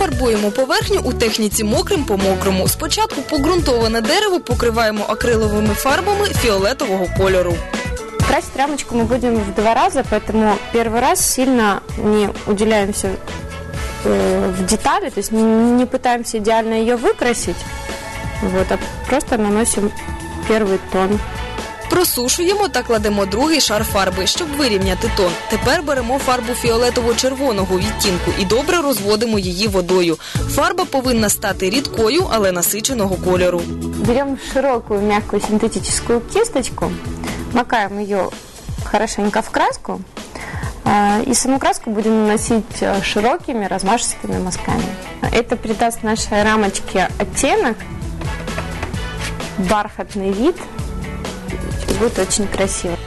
фарбуємо поверхню у техніці мокрим по мокрому. Спочатку погрунтоване дерево покриваємо акриловими фарбами фіолетового кольору. Красить рамочку мы будем в два раза, поэтому первый раз сильно не уделяемся э, в детали, то есть не, не пытаемся идеально ее выкрасить, вот, а просто наносим первый тон. Просушуємо та кладемо другий шар фарби, щоб вирівняти тон. Тепер беремо фарбу фіолетово-червоного відтінку і добре розводимо її водою. Фарба повинна стати рідкою, але насиченого кольору. Берем широкую мягкую синтетическую кисточку, макаем ее хорошенько в краску, а, и саму краску будем наносить э, широкими размашистыми мазками. Это придаст нашей рамочке оттенок, бархатный вид, и будет очень красиво.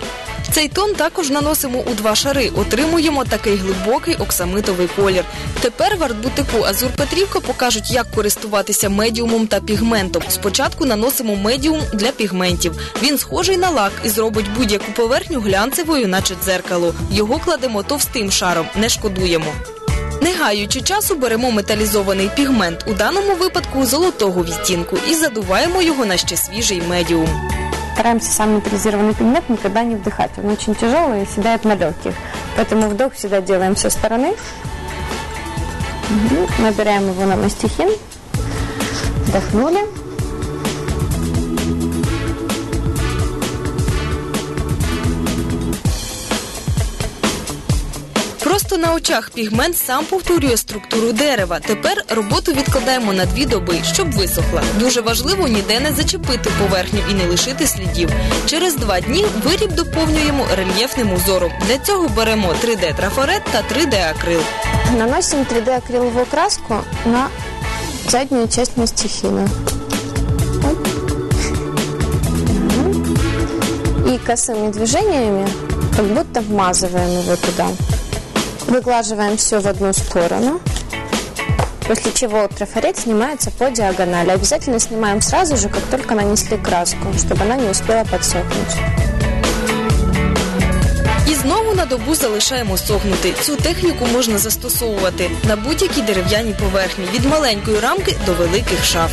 Цей тон також наносимо у два шари. Отримуємо такий глибокий оксамитовий колір. Тепер в артбутику Азур Петрівка покажуть, як користуватися медіумом та пігментом. Спочатку наносимо медіум для пігментів. Він схожий на лак і зробить будь-яку поверхню глянцевою, наче дзеркало. Його кладемо товстим шаром, не шкодуємо. Не гаючи часу, беремо металізований пігмент, у даному випадку золотого відтінку, і задуваємо його на ще свіжий медіум. Стараемся сам металлизированный пигмент никогда не вдыхать. Он очень тяжелый и седает на легких. Поэтому вдох всегда делаем со стороны. Мгм. Набираем его на мастихин. Вдохнули. На очах пігмент сам повторює структуру дерева. Тепер роботу відкладаємо на дві доби, щоб висохла. Дуже важливо ніде не зачепити поверхню і не лишити слідів. Через два дні виріб доповнюємо рельєфним узором. Для цього беремо 3D трафарет та 3D акрил. Наносим 3D акриловую краску на заднюю часть мастихина. И косыми движениями как будто вмазываем его туда. Выглаживаем все в одну сторону. После чего трафарет снимается по диагонали. Обязательно снимаем сразу же, как только нанесли краску, чтобы она не успела подсохнуть. І знову на добу залишаємо сохнути. Цю техніку можна застосовувати на будь-якій дерев'яній поверхні від маленької рамки до великих шаф.